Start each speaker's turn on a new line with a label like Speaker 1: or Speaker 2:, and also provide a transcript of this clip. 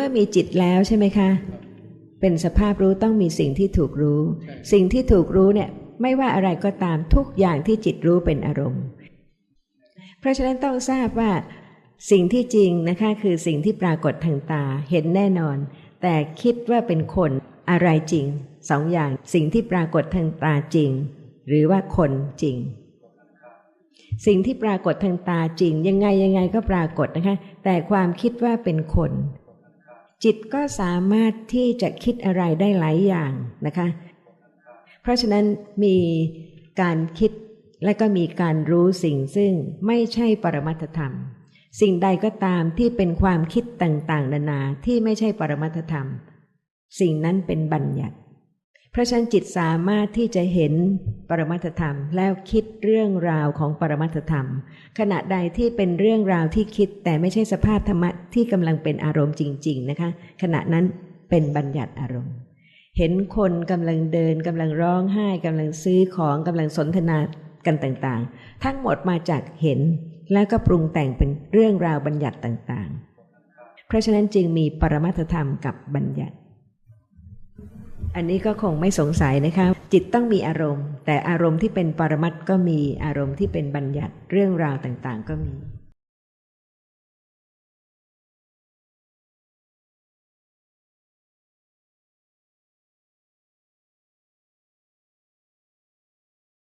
Speaker 1: เมื่อมีจิตแล้วใช่ไหมคะ เป็นสภาพรู้ต้องมีสิ่งที่ถูกรู้ สิ่งที่ถูกรู้เนี่ยไม่ว่าอะไรก็ตามทุกอย่างที่จิตรู้เป็นอารมณ์ เพราะฉะนั้นต้องทราบว่า สิ่งที่จริงนะคะคือสิ่งที่ปรากฏทางตาเห็นแน่นอน แต่คิดว่าเป็นคนอะไรจริงสองอย่างสิ่งที่ปรากฏทางตาจริง หรือว่าคนจริง สิ่งที่ปรากฏทางตาจริง ยังไงยังไงก็ปรากฏนะคะ แต่ความคิดว่าเป็นคน จิตก็สามารถที่จะคิดอะไรได้หลายอย่างนะคะ เพราะฉะนั้นมีการคิดและก็มีการรู้สิ่งซึ่งไม่ใช่ปรมัตถธรรม สิ่งใดก็ตามที่เป็นความคิดต่างๆ นานาที่ไม่ใช่ปรมัตถธรรม สิ่งนั้นเป็นบัญญัติ เพราะฉะนั้นจิตสามารถที่จะเห็นปรมัตธรรม แล้วคิดเรื่องราวของปรมัตธรรม ขณะใดที่เป็นเรื่องราวที่คิดแต่ไม่ใช่สภาพธรรมะที่กำลังเป็นอารมณ์จริง ๆ นะคะ ขณะนั้นเป็นบัญญัติอารมณ์ เห็นคนกำลังเดินกำลังร้องไห้กำลังซื้อของกำลังสนทนากันต่างๆ ทั้งหมดมาจากเห็นแล้วก็ปรุงแต่งเป็นเรื่องราวบัญญัติต่างๆ เพราะฉะนั้นจึงมีปรมัตธรรมกับบัญญัติ อันนี้ก็คงไม่สงสัยนะคะ จิตต้องมีอารมณ์ แต่อารมณ์ที่เป็นปรมัตถ์ก็มีอารมณ์ที่เป็นบัญญัติเรื่องราวต่างๆ ก็มี